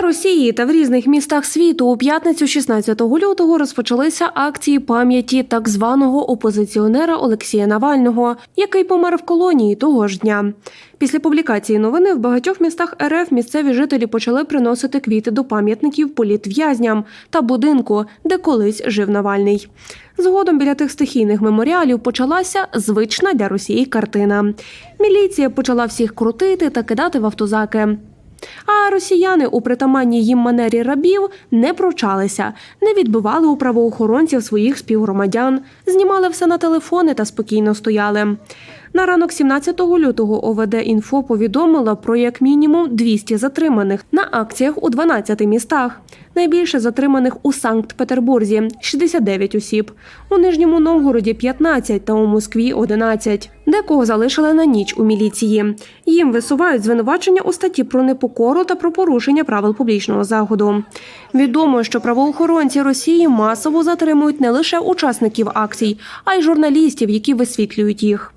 Росії та в різних містах світу у п'ятницю, 16 лютого, розпочалися акції пам'яті так званого опозиціонера Олексія Навального, який помер в колонії того ж дня. Після публікації новини в багатьох містах РФ місцеві жителі почали приносити квіти до пам'ятників політв'язням та будинку, де колись жив Навальний. Згодом біля тих стихійних меморіалів почалася звична для Росії картина. Міліція почала всіх крутити та кидати в автозаки. А росіяни у притаманній їм манері рабів не пручалися, не відбивали у правоохоронців своїх співгромадян, знімали все на телефони та спокійно стояли. На ранок 17 лютого ОВД «Інфо» повідомила про як мінімум 200 затриманих на акціях у 12 містах. Найбільше затриманих у Санкт-Петербурзі 69 осіб, у Нижньому Новгороді 15 та у Москві 11. Декого залишили на ніч у міліції. Їм висувають звинувачення у статті про непокору та про порушення правил публічного заходу. Відомо, що правоохоронці Росії масово затримують не лише учасників акцій, а й журналістів, які висвітлюють їх.